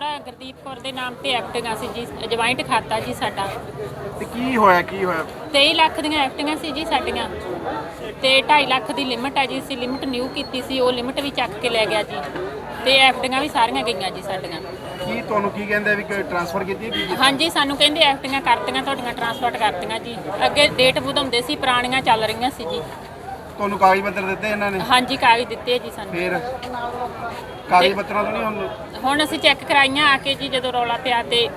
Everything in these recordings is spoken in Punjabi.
ਨਾਮ ਤੇ ਐਕਟਿੰਗਾਂ ਸੀ ਜੀ ਜੁਆਇੰਟ ਖਾਤਾ ਜੀ ਸਾਡਾ। ਤੇ ਕੀ ਹੋਇਆ ਕੀ ਹੋਇਆ? 23 ਲੱਖ ਦੀਆਂ ਐਕਟਿੰਗਾਂ ਸੀ ਜੀ ਸਾਡੀਆਂ। ਤੇ 2.5 ਲੱਖ ਦੀ ਲਿਮਟ ਹੈ ਜੀ ਅਸੀਂ ਲਿਮਟ ਨਿਊ ਕੀਤੀ ਸੀ ਉਹ ਲਿਮਟ ਵੀ ਚੱਕ ਕੇ ਲੈ ਗਿਆ ਜੀ। ਤੇ ਐਕਟਿੰਗਾਂ ਵੀ ਸਾਰੀਆਂ ਗਈਆਂ ਜੀ ਸਾਡੀਆਂ। ਕੀ ਤੁਹਾਨੂੰ ਕੀ ਕਹਿੰਦੇ ਆ ਵੀ ਟ੍ਰਾਂਸਫਰ ਕੀਤੀ ਹੈ ਕੀ ਹਾਂਜੀ ਸਾਨੂੰ ਕਹਿੰਦੇ ਐਕਟਿੰਗਾਂ ਕਰਤੀਆਂ ਤੁਹਾਡੀਆਂ ਟਰਾਂਸਪੋਰਟ ਕਰਤੀਆਂ ਜੀ। ਅੱਗੇ ਡੇਟ ਵਧਾਉਂਦੇ ਸੀ ਪੁਰਾਣੀਆਂ ਚੱਲ ਰਹੀਆਂ ਸੀ ਜੀ। ਤੁਹਾਨੂੰ ਕਾਗਜ਼ ਪੱਤਰ ਦਿੱਤੇ ਇਹਨਾਂ ਨੇ? ਹਾਂਜੀ ਕਾਗਜ਼ ਦਿੱਤੇ ਜੀ ਸਾਨੂੰ। ਫਿਰ? ਕਾਗਜ਼ ਪੱਤਰਾਂ ਤੋਂ ਨਹੀਂ ਹੁਣ ਹੁਣ ਅਸੀਂ ਚੈੱਕ ਕਰਾਈਆਂ ਆ ਕੇ ਜੀ ਜਦੋਂ ਰੌਲਾ ਪਿਆ ਤੇ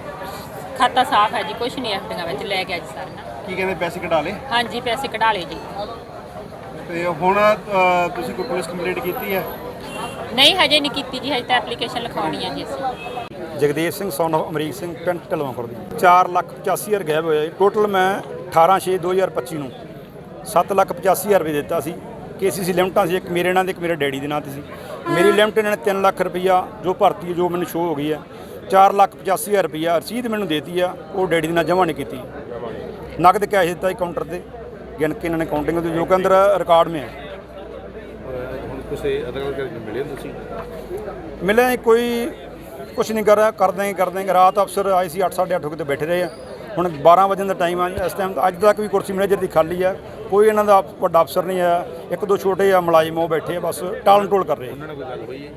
ਖਾਤਾ ਸਾਫ਼ ਹੈ ਜੀ ਕੁਝ ਨਹੀਂ ਐਕਟਿੰਗਾਂ ਵਿੱਚ ਲੈ ਗਿਆ ਜੀ ਸਾਰੀਆਂ ਕੀ ਕਹਿੰਦੇ ਪੈਸੇ ਕਢਾ ਲਏ? ਹਾਂਜੀ ਪੈਸੇ ਕਢਾ ਲਏ ਜੀ। ਤੇ ਹੁਣ ਅ, ਤੁਸੀਂ ਕੋਈ ਪੁਲਿਸ ਕੰਪਲੇਂਟ ਕੀਤੀ ਹੈ? ਨਹੀਂ ਹਜੇ ਨਹੀਂ ਕੀਤੀ ਜੀ ਹਜੇ ਤਾਂ ਐਪਲੀਕੇਸ਼ਨ ਲਿਖਾਉਣੀ ਹੈ ਜੀ ਅਸੀਂ। ਜਗਦੀਪ ਸਿੰਘ ਸਨ of ਅਮਰੀਕ ਸਿੰਘ ਪਿੰਡ ਢਲਵਾਂ ਖੁਰਦ। 4 ਲੱਖ 85 ਹਜ਼ਾਰ ਗਾਇਬ ਹੋਇਆ ਜੀ। ਟੋਟਲ ਮੈਂ 18 6 2025 ਨੂੰ 7 ਲੱਖ 85 ਹਜ਼ਾਰ ਰੁਪਏ ਦਿੱਤਾ ਸੀ। ਕੇਸੀਸੀ ਲਿਮਟਾਂ ਸੀ ਇੱਕ ਮੇਰੇ ਨਾਂ ਤੇ ਇੱਕ ਮੇਰੇ ਡੈਡੀ ਦੇ ਨਾਂ ਤੇ ਸੀ। ਮੇਰੀ ਲਿਮਟ ਇਹਨਾਂ ਨੇ 3 ਲੱਖ ਰੁਪਈਆ ਜੋ ਭਰਤੀ ਹੈ, ਜੋ ਮੈਨੂੰ ਸ਼ੋ ਹੋ ਗਈ ਹੈ 4 ਲੱਖ 85 ਹਜ਼ਾਰ ਰੁਪਈਆ ਰਸੀਦ ਮੈਨੂੰ ਦੇਤੀ ਆ ਉਹ ਡੈਡੀ ਦੇ ਨਾਲ ਜਮ੍ਹਾਂ ਨਹੀਂ ਕੀਤੀ। ਨਗਦ ਕੈਸ਼ ਦਿੱਤਾ ਜੀ ਕਾਊਂਟਰ ਤੇ ਗਿਣ ਕੇ ਇਹਨਾਂ ਨੇ ਕਾਊਂਟਿੰਗ ਦੇ ਜੋ ਕਿ ਅੰਦਰ ਰਿਕਾਰਡ ਮੇ ਹੈ। ਹੁਣ ਕਿਸੇ ਅਦਰ ਕਰਕੇ ਮਿਲੇ ਹੋ ਤੁਸੀਂ? ਮਿਲਿਆ ਜੀ, ਕੋਈ ਕੁਛ ਨਹੀਂ ਕਰ ਰਿਹਾ ਕਰਦੇ ਹੀ ਕਰਦੇ ਹੀ ਰਾਤ ਅਫਸਰ ਆਏ ਸੀ 8:30 ਅੱਠ ਵਜੇ ਤੇ ਬੈਠੇ ਰਹੇ ਆ। ਹੁਣ 12 ਵਜੇ ਦਾ ਟਾਈਮ ਆ ਇਸ ਟਾਈਮ ਅੱਜ ਤੱਕ ਵੀ ਕੁਰਸੀ ਮੈਨੇਜਰ ਦੀ ਖਾਲੀ ਆ। ਕੋਈ ਇਹਨਾਂ ਦਾ ਵੱਡਾ ਅਫਸਰ ਨਹੀਂ ਆਇਆ ਇੱਕ ਦੋ ਛੋਟੇ ਆ ਮੁਲਾਜ਼ਮ ਉਹ ਬੈਠੇ ਆ ਬਸ ਟਾਲ ਟੋਲ ਕਰ ਰਹੇ ਆ। ਉਹਨਾਂ ਨਾਲ ਕੋਈ ਗੱਲ ਹੋਈ ਹੈ?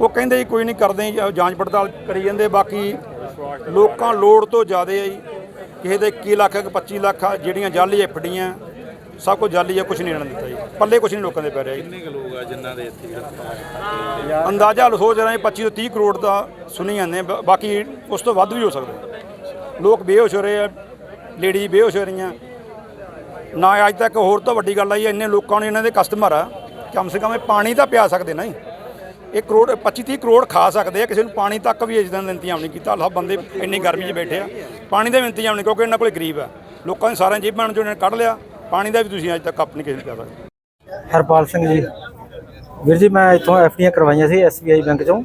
ਉਹ ਕਹਿੰਦੇ ਜੀ ਕੋਈ ਨਹੀਂ ਕਰਦੇ ਜਾਂਚ ਪੜਤਾਲ ਕਰੀ ਜਾਂਦੇ ਬਾਕੀ ਲੋਕਾਂ ਲੋੜ ਤੋਂ ਜ਼ਿਆਦਾ ਆ ਜੀ। ਕਿਸੇ ਦੇ 21 ਲੱਖ ਹੈ ਕਿ 25 ਲੱਖ ਆ ਜਿਹੜੀਆਂ ਜਾਲੀ ਐਫਡੀਆਂ ਸਭ ਕੁਝ ਜਾਲੀ ਆ ਕੁਝ ਨਹੀਂ ਇਹਨਾਂ ਦਿੱਤਾ ਜੀ। ਪੱਲੇ ਕੁਝ ਨਹੀਂ ਲੋਕਾਂ ਦੇ ਪੈ ਰਿਹਾ ਜੀ। ਕਿੰਨੇ ਕੁ ਲੋਕ ਆ ਜਿਨ੍ਹਾਂ ਦੇ ਇੱਥੇ ਅੰਦਾਜ਼ਾ ਸੋਚ ਰਹੇ 25 ਤੋਂ 30 ਕਰੋੜ ਦਾ ਸੁਣੀ ਜਾਂਦੇ ਆ, ਬਾਕੀ ਉਸ ਤੋਂ ਵੱਧ ਵੀ ਹੋ ਸਕਦਾ। ਲੋਕ ਬੇਹੋਸ਼ ਹੋ ਰਹੇ ਆ ਲੇਡੀ ਬੇਹੋਸ਼ ਹੋ ਰਹੀਆਂ। ਨਾ ਅੱਜ ਤੱਕ ਹੋਰ ਤਾਂ ਵੱਡੀ ਗੱਲ ਆਈ ਹੈ, ਇੰਨੇ ਲੋਕਾਂ ਨੂੰ ਇਹਨਾਂ ਦੇ ਕਸਟਮਰ ਆ। ਕਮ ਸੇ ਕਮ ਇਹ ਪਾਣੀ ਤਾਂ ਪਿਆ ਸਕਦੇ ਨਾ ਜੀ। ਇਹ ਕਰੋੜ 25 30 ਕਰੋੜ ਖਾ ਸਕਦੇ ਆ ਕਿਸੇ ਨੂੰ ਪਾਣੀ ਤੱਕ ਵੀ ਇਸ ਦਾ ਇੰਤਜ਼ਾਮ ਨਹੀਂ ਕੀਤਾ। ਸਭ ਬੰਦੇ ਇੰਨੀ ਗਰਮੀ 'ਚ ਬੈਠੇ ਆ। ਪਾਣੀ ਦਾ ਵੀ ਇੰਤਜ਼ਾਮ ਨਹੀਂ ਕਿਉਂਕਿ ਇਹਨਾਂ ਕੋਲ ਗਰੀਬ ਆ। ਲੋਕਾਂ ਨੇ ਸਾਰਿਆਂ ਜੇਬਾਂ ਚੋਂ ਇਹਨਾਂ ਕੱਢ ਲਿਆ। ਪਾਣੀ ਦਾ ਵੀ ਤੁਸੀਂ ਅੱਜ ਤੱਕ ਕੱਪ ਨਹੀਂ ਕਿਸੇ ਨੂੰ ਪਿਆ ਸਕਦੇ। ਹਰਪਾਲ ਸਿੰਘ ਜੀ। ਵੀਰ ਜੀ ਮੈਂ ਇੱਥੋਂ ਐਫਡੀਆਂ ਕਰਵਾਈਆਂ ਸੀ ਐਸਬੀਆਈ ਬੈਂਕ ਚੋਂ।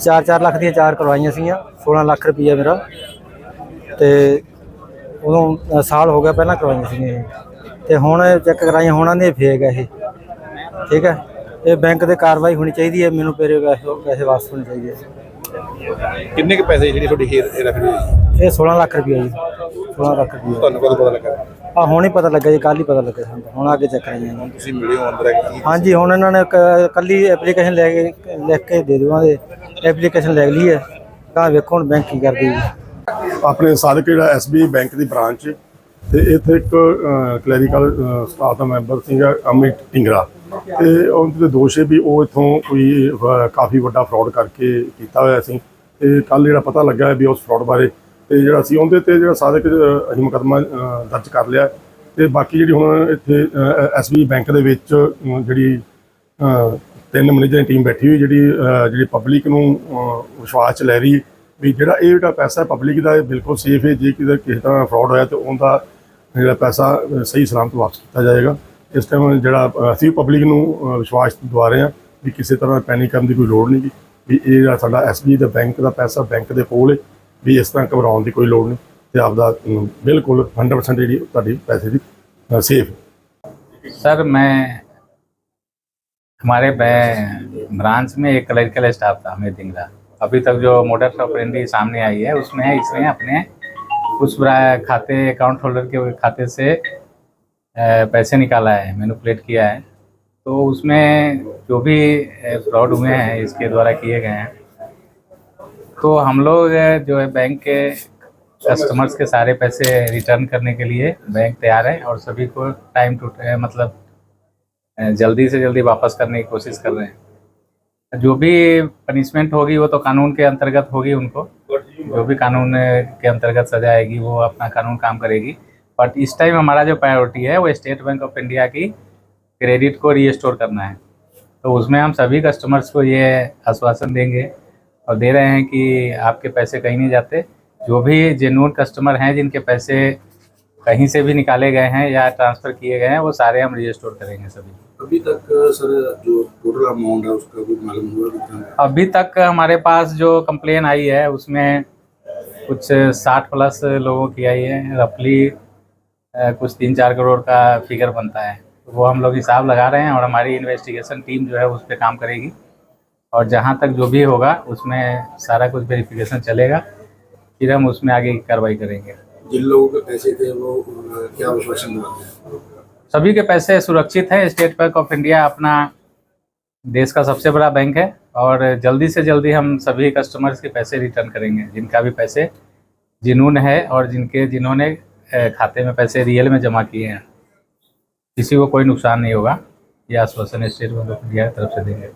4-4 ਲੱਖ ਦੀਆਂ ਚਾਰ ਕਰਵਾਈਆਂ ਸੀਗੀਆਂ 16 ਲੱਖ ਰੁਪਈਆ ਮੇਰਾ। ਤੇ ਉਦੋਂ ਸਾਲ ਹੋ ਗਿਆ ਪਹਿਲਾਂ ਕਰਵਾਈਆਂ ਸੀਗੀਆਂ ਇਹ। ਤੇ ਹੁਣ ਚੈੱਕ ਕਰਾਈਆਂ ਹੁਣ ਆਂਦੇ ਫੇਕ ਹੈ ਇਹ। ਠੀਕ ਹੈ ਇਹ ਬੈਂਕ ਦੇ ਕਾਰਵਾਈ ਹੋਣੀ ਚਾਹੀਦੀ ਹੈ ਮੈਨੂੰ ਮੇਰੇ ਪੈਸੇ ਪੈਸੇ ਵਾਪਸ ਹੋਣੇ ਚਾਹੀਦੇ ਹੈ ਕਿੰਨੇ ਕੁ ਪੈਸੇ ਜਿਹੜੀ ਤੁਹਾਡੀ ਹੇਰ ਹੋਈ ਇਹ 16 ਲੱਖ ਰੁਪਈਆ ਜੀ 16 ਲੱਖ ਰੁਪਈਆ। ਤੁਹਾਨੂੰ ਕਦੋਂ ਪਤਾ ਲੱਗਾ? ਆ ਹੁਣ ਹੀ ਪਤਾ ਲੱਗਾ ਜੀ ਕੱਲ ਹੀ ਪਤਾ ਲੱਗਾ ਸਾਨੂੰ। ਹੁਣ ਅੱਗੇ ਚੈੱਕ ਕਰਾਈਆਂ ਜੀ। ਤੁਸੀਂ ਮਿਲੇ ਹੋ ਅੰਦਰ ਕੀ ਹਾਂਜੀ ਹੁਣ ਇਹਨਾਂ ਨੇ ਕ- ਕੱਲੀ ਐਪਲੀਕੇਸ਼ਨ ਲੈ ਕੇ ਲਿਖ ਕੇ ਦੇ ਦੇਵਾਂਗੇ ਐਪਲੀਕੇਸ਼ਨ ਲੈ ਲਈ ਹੈ। ਤਾਂ ਵੇਖੋ ਹੁਣ ਬੈਂਕ ਕੀ ਕਰਦੀ ਹੈ। ਆਪਣੇ ਸਾਦਕ ਜਿਹੜਾ ਐਸਬੀਆਈ ਬੈਂਕ ਦੀ ਬ੍ਰਾਂਚ ਹੈ। ਤੇ ਇੱਥੇ ਇੱਕ ਕਲੈਰੀਕਲ ਸਟਾਫ ਦਾ ਮੈਂਬਰ ਸੀਗਾ ਅਮਿਤ ਟਿੰਗਰਾ ਤੇ ਉਹਨਾਂ ਦੇ ਦੋਸ਼ ਹੈ ਵੀ ਉਹ ਇਥੋਂ ਕੋਈ ਕਾਫੀ ਵੱਡਾ ਫਰਾਡ ਕਰਕੇ ਕੀਤਾ ਹੋਇਆ ਸੀ। ਤੇ ਕੱਲ ਜਿਹੜਾ ਪਤਾ ਲੱਗਾ ਵੀ ਉਸ ਫਰਾਡ ਬਾਰੇ ਤੇ ਜਿਹੜਾ ਸੀ ਉਹਦੇ ਤੇ ਜਿਹੜਾ ਸਾਦਕ ਅਹ, ਅਸੀਂ ਮੁਕੱਦਮਾ ਦਰਜ ਕਰ ਲਿਆ ਤੇ ਬਾਕੀ ਜਿਹੜੀ ਹੁਣ ਇੱਥੇ ਐਸਬੀਆਈ ਬੈਂਕ ਦੇ ਵਿੱਚ ਜਿਹੜੀ ਤਿੰਨ ਮੈਨੇਜਰ ਦੀ ਟੀਮ ਬੈਠੀ ਹੋਈ ਜਿਹੜੀ ਜਿਹੜੀ ਪਬਲਿਕ ਨੂੰ ਵਿਸ਼ਵਾਸ ਚ ਲੈ ਰਹੀ ਵੀ ਜਿਹੜਾ ਇਹ ਜਿਹੜਾ ਪੈਸਾ ਪਬਲਿਕ ਦਾ ਇਹ ਬਿਲਕੁਲ ਸੇਫ ਹੈ ਜੇ ਕਿਤੇ ਕਿਸੇ ਤਰ੍ਹਾਂ ਫਰਾਡ ਹੋਇਆ ਤੇ ਉਹਦਾ ਜਿਹੜਾ ਪੈਸਾ ਅਹ, ਸਹੀ ਸਲਾਮਤ ਵਾਪਸ ਕੀਤਾ ਜਾਏਗਾ ਇਸ ਟਾਈਮ ਜਿਹੜਾ ਅਹ, ਅਸੀਂ ਪਬਲਿਕ ਨੂੰ ਅਹ, ਵਿਸ਼ਵਾਸ ਦਿਵਾ ਰਹੇ ਹਾਂ ਵੀ ਕਿਸੇ ਤਰ੍ਹਾਂ ਪੈਨਿਕ ਕਰਨ ਦੀ ਕੋਈ ਲੋੜ ਨਹੀਂ ਗੀ ਵੀ ਇਹ ਜਿਹੜਾ ਸਾਡਾ ਐਸਬੀ ਦਾ ਬੈਂਕ ਦਾ ਪੈਸਾ ਬੈਂਕ ਦੇ ਕੋਲ ਹੈ ਵੀ ਇਸ ਤਰ੍ਹਾਂ ਘਬਰਾਉਣ ਦੀ ਕੋਈ ਲੋੜ ਨਹੀਂ ਤੇ ਆਪਦਾ ਅਮ, ਬਿਲਕੁਲ 100% ਜਿਹੜੀ ਤੁਹਾਡੀ ਪੈਸੇ ਦੀ ਸੇਫ सर मैं हमारे बै- ब्रांच में एक क्लरिकल स्टाफ था अमित डिंगरा अभी तक जो मोटर ऑपरेंडी सामने आई है, उसमें इसने अपने ब्रा- खाते अकाउंट होल्डर के खाते से पैसे निकाला है मैनुपलेट किया है। तो उसमें जो भी फ्रॉड हुए हैं, इसके द्वारा किए गए हैं। तो हम लोग जो है बैंक के कस्टमर्स के सारे पैसे रिटर्न करने के लिए बैंक तैयार है और सभी को टाइम टू मतलब जल्दी से जल्दी वापस करने की कोशिश कर रहे हैं। जो भी पनिशमेंट होगी, वो तो कानून के अंतर्गत होगी उनको। जो भी कानून के अंतर्गत सजा आएगी, वो अपना कानून काम करेगी। बट इस टाइम हमारा जो प्रायोरिटी है, वो स्टेट बैंक ऑफ़ इंडिया की क्रेडिट को रीस्टोर करना है। तो उसमें हम सभी कस्टमर्स को ये आश्वासन देंगे और दे रहे हैं कि आपके पैसे कहीं नहीं जाते। जो भी जेन्यून कस्टमर हैं, जिनके पैसे कहीं से भी निकाले गए हैं या ट्रांसफ़र किए गए हैं, वो सारे हम रीस्टोर करेंगे सभी। अभी तक सर जो टोटल अमाउंट है उसका कुछ मालूम हुआ अभी तक हमारे पास जो कंप्लेन आई है उसमें कुछ साठ प्लस लोगों की आई है। रफली कुछ तीन चार करोड़ का फिगर बनता है। तो वो हम लोग हिसाब लगा रहे हैं और हमारी इन्वेस्टिगेशन टीम जो है उस पर काम करेगी। और जहाँ तक जो भी होगा उसमें सारा कुछ वेरिफिकेशन चलेगा। फिर हम उसमें आगे की कार्रवाई करेंगे। जिन लोगों के पैसे थे वो क्या आश्वासन हैं? सभी के पैसे सुरक्षित हैं। स्टेट बैंक ऑफ़ इंडिया अपना देश का सबसे बड़ा बैंक है और जल्दी से जल्दी हम सभी कस्टमर्स के पैसे रिटर्न करेंगे, जिनका भी पैसे जिनून है और जिनके, जिन्होंने खाते में पैसे रियल में जमा किए हैं। किसी को कोई नुकसान नहीं होगा। ये आश्वासन स्टेट बैंक ऑफ़ इंडिया की तरफ़ से देंगे।